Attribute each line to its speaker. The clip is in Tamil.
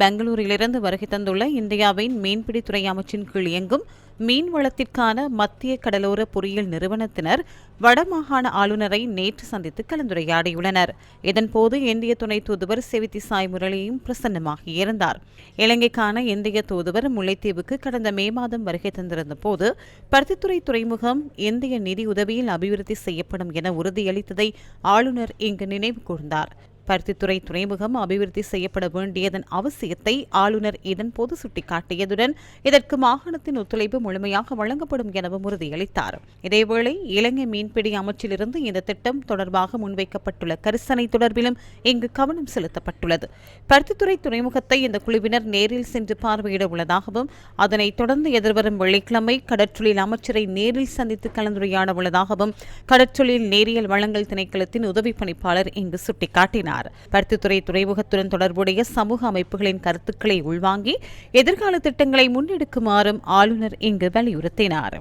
Speaker 1: பெங்களூரிலிருந்து வருகை தந்துள்ள இந்தியாவின் மீன்பிடித்துறை அமைச்சின் கீழ் இயங்கும் மீன் வளத்திற்கான மத்திய கடலோர பொறியியல் நிறுவனத்தினர் வடமாகாண ஆளுநரை நேற்று சந்தித்து கலந்துரையாடியுள்ளனர். இதன்போது இந்திய துணை தூதுவர் செவித்தி சாய் முரளியும் பிரசன்னமாகியிருந்தார் இலங்கைக்கான இந்திய தூதுவர் முல்லைத்தீவுக்கு கடந்த மே மாதம் வருகை தந்திருந்த போது பருத்தித்துறை துறைமுகம் இந்திய நிதி உதவியில் அபிவிருத்தி செய்யப்படும் என உறுதியளித்ததை ஆளுநர் இங்கு நினைவு கூர்ந்தார். பருத்தித்துறை துறைமுகம் அபிவிருத்தி செய்யப்பட வேண்டியதன் அவசியத்தை ஆளுநர் இதன்போது சுட்டிக்காட்டியதுடன் இதற்கு மாகாணத்தின் ஒத்துழைப்பு முழுமையாக வழங்கப்படும் எனவும் உறுதியளித்தார். இதேவேளை இலங்கை மீன்பிடி அமைச்சிலிருந்து இந்த திட்டம் தொடர்பாக முன்வைக்கப்பட்டுள்ள கரிசனை தொடர்பிலும் இங்கு கவனம் செலுத்தப்பட்டுள்ளது. பருத்தித்துறை துறைமுகத்தை இந்த குழுவினர் நேரில் சென்று பார்வையிட உள்ளதாகவும் அதனைத் தொடர்ந்து எதிர்வரும் வெள்ளிக்கிழமை கடற்றொழில் அமைச்சரை நேரில் சந்தித்து கலந்துரையாட உள்ளதாகவும் கடற்றொழில் நேரியல் வழங்கல் திணைக்களத்தின் உதவி பணிப்பாளர் இங்கு சுட்டிக்காட்டினார். பருத்தித்துறை துறைமுகத்துடன் தொடர்புடைய சமூக அமைப்புகளின் கருத்துக்களை உள்வாங்கி எதிர்கால திட்டங்களை முன்னெடுக்குமாறும் ஆளுநர் இங்கு வலியுறுத்தினார்.